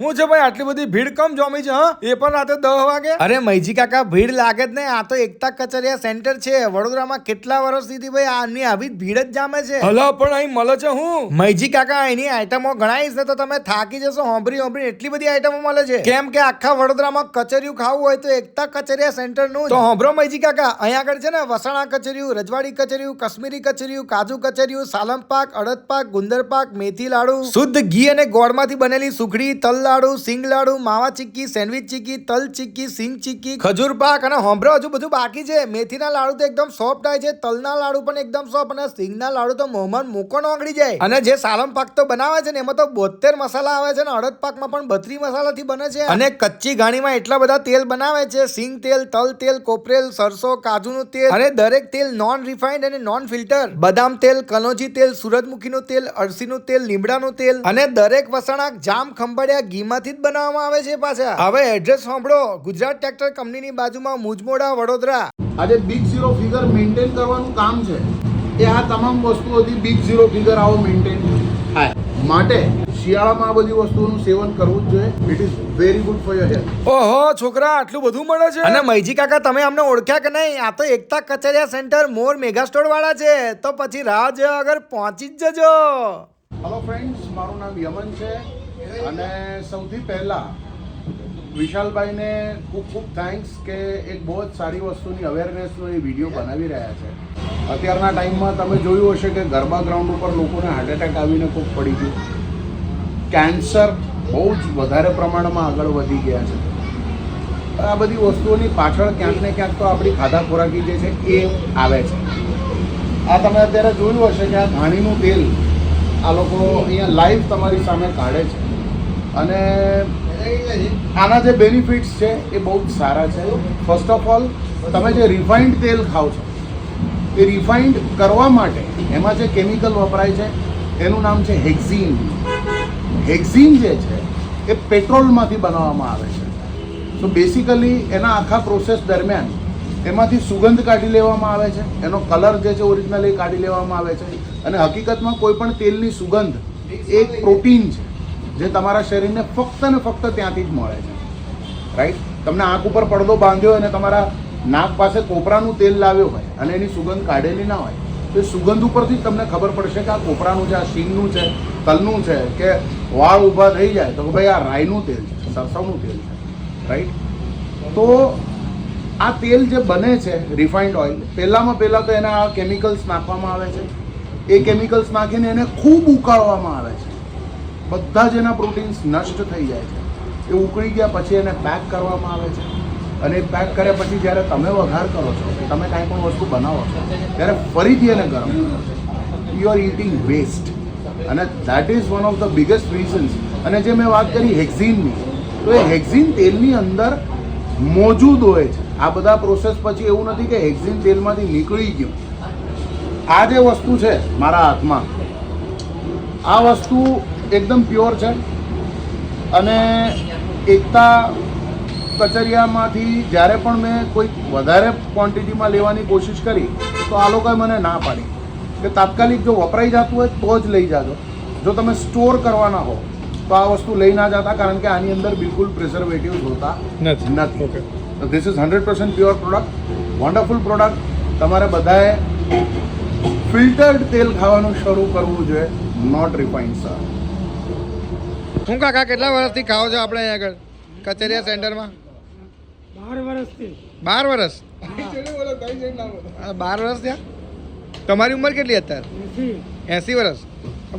હું છે ભાઈ આટલી બધી ભીડ કમ જોમી છે હા? એ પણ રાતે દસ વાગે? અરે મૈજી કાકા ભીડ લાગે જ નહીં. આ તો એકતા કચરિયા સેન્ટર છે. વડોદરામાં કેટલા વર્ષથી ભાઈ આની આવી ભીડ જ જામે છે? હલો પણ અહીં મળે છે હું? મૈજી કાકા અહીંની આઈટમો ગણાવીશ ને તો તમે થાકી જશો હોંભરી હોંભરી એટલી બધી આઈટમો મળે છે. કેમ કે આખા વડોદરામાં કચરિયું ખાવું હોય તો એકતા કચરિયા સેન્ટરનું તો હોંભરો મૈજી કાકા અહીંયા આગળ છે ને વસાણા કચરિયું રજવાડી કચરિયું કશ્મીરી કચરિયું કાજુ કચરિયું સાલમ પાક અડદ પાક ગુંદર પાક મેથી લાડુ. શુદ્ધ ઘી અને ગોળમાંથી બનેલી સુખડી તલ લાડુ, સિંગ લાડુ, માવા ચીક્કી, સેન્ડવિચ ચીક્કી, તલ ચીક્કી, સિંગ ચીક્કી, ખજૂર પાક અને હોંભરો હજુ બધું બાકી છે. મેથીના લાડુ તો એકદમ સોફ્ટ આવે છે. તલના લાડુ પણ એકદમ સોફ્ટ અને સિંગના લાડુ તો મોહમ્મદ મૂકો ઓગળી જાય. અને જે સાલમ પાક તો બનાવે છે ને, એમાં તો બોતેર મસાલા આવે છે ને, અડદ પાકમાં પણ બત્રી મસાલાથી બને છે. અને કચ્ચી ઘાણીમાં એટલા બધા તેલ બનાવે છે. સિંગ તેલ, તલ તેલ, કોપરેલ, સરસો, કાજુનું તેલ અને દરેક તેલ નોન રિફાઇન્ડ અને નોન ફિલ્ટર બદામ તેલ, કનોજી તેલ, સૂરજમુખીનું તેલ, અળસીનું તેલ, લીમડાનું તેલ અને દરેક વસણા જામ ખંભાળિયા ઘીમાંથી જ બનાવવામાં આવે છે પાછા. હવે એડ્રેસ સાંભળો. ગુજરાત ટ્રેક્ટર કંપનીની બાજુમાં મુજમોડા વડોદરા. આજે બિગ ઝીરો ફિગર મેન્ટેન કરવાનું કામ છે. એ આ તમામ વસ્તુઓથી બિગ ઝીરો ફિગર આવો મેન્ટેન થાય માટે શિયાળામાં આ બધી વસ્તુઓનું સેવન કરવું જ જોઈએ. It is very good for your health ઓહો છોકરા આટલું બધું મળે છે? અને મૈજી કાકા તમે અમને ઓળખ્યા કે નહીં? આ તો Ekta Kachariya centre more mega store વાળા છે. તો પછી રાહ જોયા અગર પહોંચી જ જજો. હેલો ફ્રેન્ડ્સ મારું નામ યમન છે. અને સૌથી પહેલાં વિશાલભાઈને ખૂબ ખૂબ થેન્ક્સ કે એક બહુ જ સારી વસ્તુની અવેરનેસનો એ વીડિયો બનાવી રહ્યા છે. અત્યારના ટાઈમમાં તમે જોયું હશે કે ગરબા ગ્રાઉન્ડ ઉપર લોકોને હાર્ટ એટેક આવીને ખૂબ પડી ગયું. કેન્સર બહુ જ વધારે પ્રમાણમાં આગળ વધી ગયા છે. આ બધી વસ્તુઓની પાછળ ક્યાંક ને ક્યાંક તો આપણી ખાધા ખોરાકી જે છે એ આવે છે. આ તમે અત્યારે જોયું હશે કે આ ઘાણીનું તેલ આ લોકો અહીંયા લાઈવ તમારી સામે કાઢે છે. અને આના જે બેનિફિટ્સ છે એ બહુ જ સારા છે. ફર્સ્ટ ઓફ ઓલ તમે જે રિફાઇન્ડ તેલ ખાઓ છો, એ રિફાઇન્ડ કરવા માટે એમાં જે કેમિકલ વપરાય છે, એનું નામ છે હેક્ઝિન હેક્ઝિન જે છે, એ પેટ્રોલમાંથી બનાવવામાં આવે છે. તો બેસિકલી એના આખા પ્રોસેસ દરમિયાન એમાંથી સુગંધ કાઢી લેવામાં આવે છે, એનો કલર જે છે ઓરિજિનલી કાઢી લેવામાં આવે છે. અને હકીકતમાં કોઈ પણ તેલની સુગંધ એ એક પ્રોટીન છે. જે તમારા શરીરને ફક્ત ને ફક્ત ત્યાંથી જ મળે છે. રાઈટ તમને આંખ ઉપર પડદો બાંધ્યો અને તમારા નાક પાસે કોપરાનું તેલ લાવ્યો હોય અને એની સુગંધ કાઢેલી ના હોય, તો સુગંધ ઉપરથી તમને ખબર પડશે કે આ કોપરાનું છે, આ શીંગનું છે, તલનું છે, કે વાળ ઊભા થઈ જાય તો ભાઈ આ રાઈનું તેલ છે, સરસવનું તેલ છે. રાઈટ તો આ તેલ જે બને છે રિફાઇન્ડ ઓઇલ પહેલાંમાં પહેલાં તો એના કેમિકલ્સ નાખવામાં આવે છે. એ કેમિકલ્સ નાખીને એને ખૂબ ઉકાળવામાં આવે છે. બધા જ એના પ્રોટીન્સ નષ્ટ થઈ જાય છે. એ ઉકળી ગયા પછી એને પેક કરવામાં આવે છે. અને પેક કર્યા પછી જ્યારે તમે વઘાર કરો છો તમે કાંઈ પણ વસ્તુ બનાવો છો, ત્યારે ફરીથી એને ગરમ કરો. છો યુ આર ઇટિંગ વેસ્ટ અને that is one of the biggest reasons અને જે મેં વાત કરી હેક્ઝિનની, તો એ હેક્ઝિન તેલની અંદર મોજૂદ હોય છે. આ બધા પ્રોસેસ પછી એવું નથી કે હેક્ઝિન તેલમાંથી નીકળી ગયું. આ જે વસ્તુ છે મારા હાથમાં, આ વસ્તુ એકદમ પ્યોર છે. અને એકતા કચરિયામાંથી જ્યારે પણ મેં કોઈ વધારે ક્વોન્ટિટીમાં લેવાની કોશિશ કરી તો આ લોકોએ મને ના પાડી. કે તાત્કાલિક જો વપરાઈ જતું હોય તો જ લઈ જાજો. જો તમે સ્ટોર કરવાના હો તો આ વસ્તુ લઈ ના જતા કારણ કે આની અંદર બિલકુલ પ્રિઝર્વેટિવ્સ હોતા નથી. This is hundred percent pure product wonderful product તમારે બધાએ ફિલ્ટર્ડ તેલ ખાવાનું શરૂ કરવું જોઈએ. નોટ રિફાઇન્ડ સર શું કાકા કેટલા વર્ષથી ખાઓ છો આપણે અહીંયા આગળ? કચેરીયા સેન્ટરમાં? બાર વર્ષથી. બાર વર્ષ? બોલો બાર વર્ષ થયા? તમારી ઉંમર કેટલી અત્યારે? એસી. વર્ષ?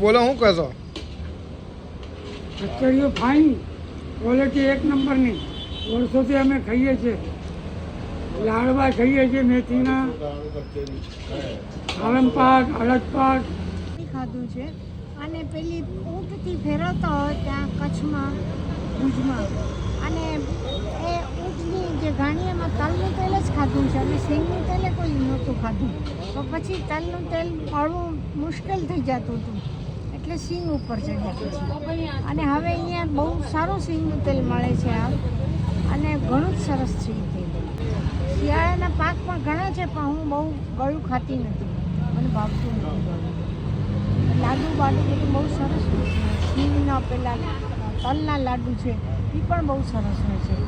બોલો શું કહેશો? કચેરીઓ ફાઇન ક્વોલિટી એક નંબરની. વર્ષોથી અમે ખાઈએ છીએ. લાડવા ખાઈએ છીએ મેથીના. આલમ પાક અડદ પાક ખાધું છે. અને પેલી ઊંટથી ફેરવતો હોય ત્યાં કચ્છમાં, ભુજમાં. અને એ ઊંટની જે ઘાણી એમાં તલનું તેલ જ ખાધું છે અને સિંગનું તેલે કોઈ નહોતું ખાધું. તો પછી તલનું તેલ મળવું મુશ્કેલ થઈ જતું હતું. એટલે સિંગ ઉપર ચડ્યા અને હવે અહીંયા બહુ સારું સિંગનું તેલ મળે છે આ. અને ઘણું જ સરસ છે શિયાળાના પાક પણ ઘણા છે પણ હું બહુ ગળું ખાતી નથી. મને ભાવતું નથી લાડુ બાડુ બધું બહુ સરસ હોય છે. ઘીના પેલા તલના લાડુ છે એ પણ બહુ સરસ હોય છે.